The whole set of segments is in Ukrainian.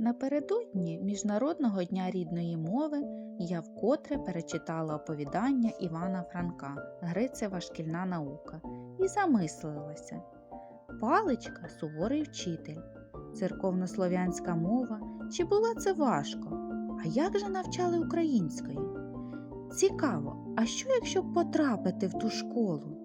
Напередодні Міжнародного дня рідної мови я вкотре перечитала оповідання Івана Франка Грицева шкільна наука і замислилася. Паличка суворий вчитель, церковнослов'янська мова, чи була це важко? А як же навчали української? Цікаво, а що якщо потрапити в ту школу?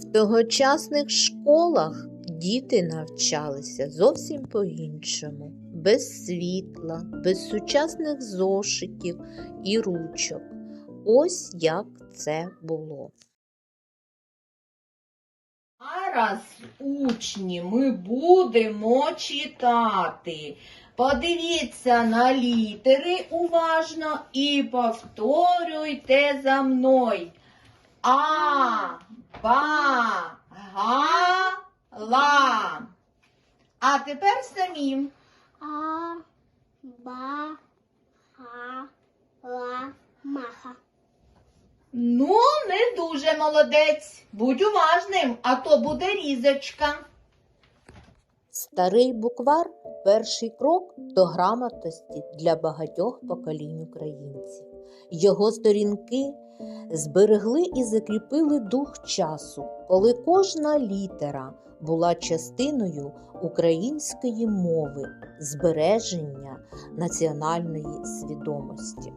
В тогочасних школах діти навчалися зовсім по-іншому, без світла, без сучасних зошитів і ручок. Ось як це було. Зараз, учні, ми будемо читати. Подивіться на літери уважно і повторюйте за мною. А, ба, га, ла. А тепер самі. А, ба, га, ла, маха. Ну, не дуже молодець. Будь уважним, а то буде різочка. Старий буквар перший крок до грамотності для багатьох поколінь українців. Його сторінки зберегли і закріпили дух часу, коли кожна літера була частиною української мови, збереження національної свідомості.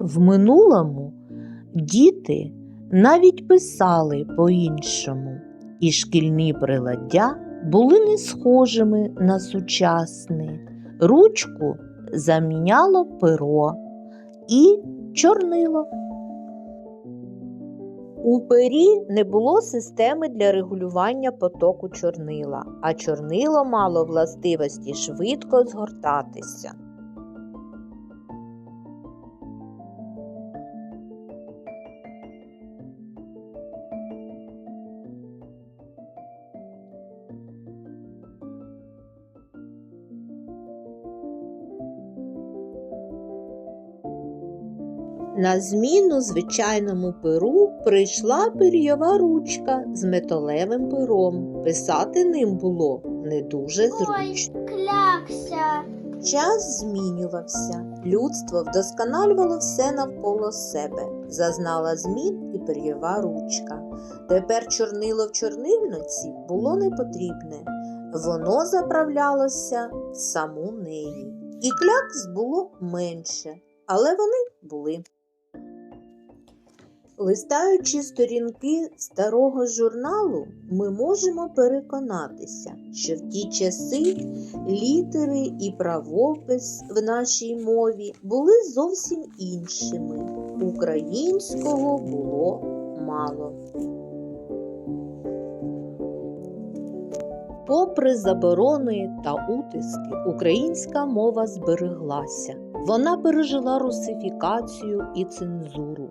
В минулому діти навіть писали по-іншому, і шкільні приладдя були не схожими на сучасне. Ручку заміняло перо і чорнило. У пері не було системи для регулювання потоку чорнила, а чорнило мало властивості швидко згортатися. На зміну звичайному перу прийшла пир'єва ручка з металевим пером. Писати ним було не дуже Ой, зручно. клякся. Час змінювався. Людство вдосконалювало все навколо себе. Зазнала змін і пир'єва ручка. Тепер чорнило в чорнильниці було не потрібне. Воно заправлялося в саму неї. І клякс було менше, але вони були. Листаючи сторінки старого журналу, ми можемо переконатися, що в ті часи літери і правопис в нашій мові були зовсім іншими. Українського було мало. Попри заборони та утиски, українська мова збереглася. Вона пережила русифікацію і цензуру,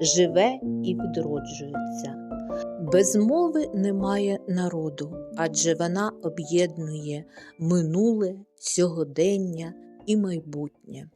живе і відроджується. Без мови немає народу, адже вона об'єднує минуле, сьогодення і майбутнє.